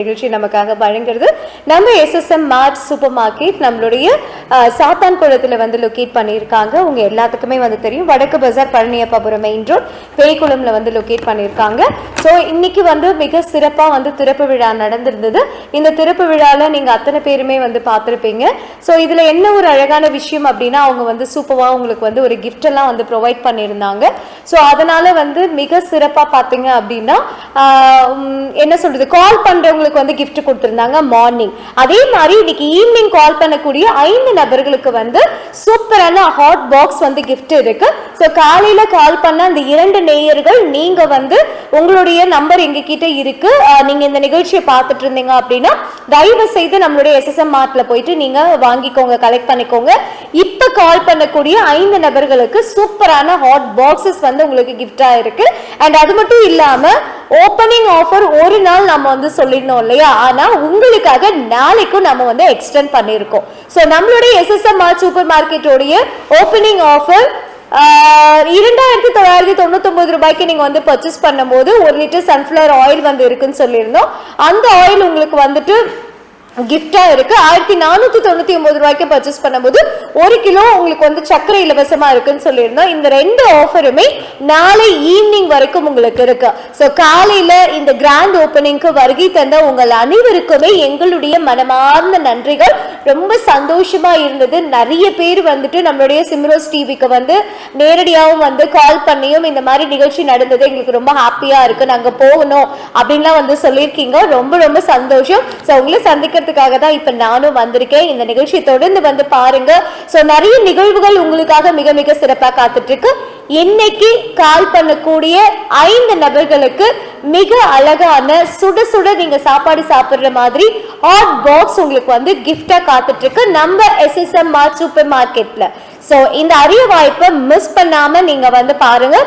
நிகழ்ச்சி நமக்காக வழங்குறது. நம்ம எஸ்எஸ்எம் மார்ட் சூப்பர் மார்க்கெட் நம்மளுடைய சாத்தான் சாத்தான்குளத்தில் வந்து லொக்கேட் பண்ணியிருக்காங்க. உங்க எல்லாத்துக்குமே வந்து தெரியும். வடக்கு பஜார் பழனியப்பாபுரம் மெயின் ரோட் பேய்குளம்ல வந்து லொக்கேட் பண்ணியிருக்காங்க. ஸோ இன்னைக்கு வந்து மிக சிறப்பாக வந்து திறப்பு விழா நடந்திருந்தது. இந்த திறப்பு விழாவில் நீங்கள் அத்தனை பேருமே வந்து பார்த்துருப்பீங்க. ஸோ இதில் என்ன ஒரு அழகான விஷயம் அப்படின்னா அவங்க வந்து சூப்பராக உங்களுக்கு வந்து ஒரு கிஃப்ட் எல்லாம் வந்து ப்ரொவைட் பண்ணியிருந்தாங்க. ஸோ அதனால வந்து மிக சிறப்பாக பார்த்தீங்க அப்படின்னா என்ன சொல்றது? கால் பண்றவங்களுக்கு வந்து கிஃப்ட் கொடுத்துருந்தாங்க மார்னிங் அதே மாதிரி இன்னைக்கு ஈவினிங் கால் பண்ணக்கூடிய ஐந்து நபர்களுக்கு வந்து சூப்பரான ஹாட் பாக்ஸ் வந்து கிஃப்ட் இருக்கு. ஸோ காலையில கால் பண்ண அந்த இரண்டு நேயர்கள் நீங்க வந்து உங்களுடைய நம்பர் எங்ககிட்ட இருக்கு. நீங்க இந்த நிகழ்ச்சியை பார்த்துட்டு இருந்தீங்க அப்படின்னா தயவு செய்து நம்மளுடைய எஸ்எஸ்எம் மார்ட்ல போயிட்டு நீங்க வாங்கிக்கோங்க கலெக்ட் பண்ணிக்கோங்க. இப்ப கால் பண்ணக்கூடிய ஐந்து நபர்களுக்கு சூப்பரான ஹாட் பாக்ஸஸ் வந்து உங்களுக்கு கிஃப்டா இருக்கு. அண்ட் அது மட்டும் இல்லாம ஓப்பனிங் ஆஃபர் ஒரு நாள் நம்ம வந்து சொல்லிடணும் இல்லையா? ஆனால் உங்களுக்காக நாளைக்கும் நம்ம வந்து எக்ஸ்டெண்ட் பண்ணியிருக்கோம். ஸோ நம்மளுடைய எஸ்எஸ்எம் சூப்பர் மார்க்கெட்டோடைய ஓப்பனிங் ஆஃபர் இரண்டாயிரத்தி தொள்ளாயிரத்தி தொண்ணூத்தொம்பது ரூபாய்க்கு நீங்கள் வந்து பர்ச்சேஸ் பண்ணும்போது ஒரு லிட்டர் சன்ஃப்ளவர் ஆயில் வந்து இருக்குன்னு சொல்லியிருந்தோம். அந்த ஆயில் உங்களுக்கு வந்துட்டு கிஃப்டா இருக்கு. ஆயிரத்தி நானூத்தி தொண்ணூத்தி ஒன்பது ரூபாய்க்கு பர்ச்சேஸ் பண்ணும்போது ஒரு கிலோ உங்களுக்கு வந்து சர்க்கரை இலவசமா இருக்குன்னு சொல்லியிருந்தோம். இந்த ரெண்டு ஆஃபருமே நாளை ஈவினிங் வரைக்கும் உங்களுக்கு இருக்கு. ஸோ காலையில இந்த கிராண்ட் ஓப்பனிங்க்கு வருகை தந்த உங்கள் அனைவருக்குமே எங்களுடைய மனமார்ந்த நன்றிகள். ரொம்ப சந்தோஷமா இருந்தது. நிறைய பேர் வந்துட்டு நம்மளுடைய சிம்ரோஸ் டிவிக்கு வந்து நேரடியாகவும் வந்து கால் பண்ணியும் இந்த மாதிரி நிகழ்ச்சி நடந்தது. எங்களுக்கு ரொம்ப ஹாப்பியா இருக்கு. நாங்க போகணும் அப்படின்லாம் வந்து சொல்லியிருக்கீங்க. ரொம்ப ரொம்ப சந்தோஷம். ஸோ உங்களை சந்திக்க சந்திக்கிறதுக்காக தான் இப்போ நானும் வந்திருக்கேன். இந்த நிகழ்ச்சியை தொடர்ந்து வந்து பாருங்க. ஸோ நிறைய நிகழ்வுகள் உங்களுக்காக மிக மிக சிறப்பாக காத்துட்டு இருக்கு இன்னைக்கு கால் பண்ணக்கூடிய ஐந்து நபர்களுக்கு மிக அழகான சுட சுட நீங்க சாப்பாடு சாப்பிடுற மாதிரி ஹாட் பாக்ஸ் உங்களுக்கு வந்து கிஃப்டா காத்துட்டு இருக்கு நம்ம எஸ்எஸ்எம் மார்ட் சூப்பர் மார்க்கெட்ல ஸோ இந்த அரிய வாய்ப்பை மிஸ் பண்ணாம நீங்க வந்து பாருங்க.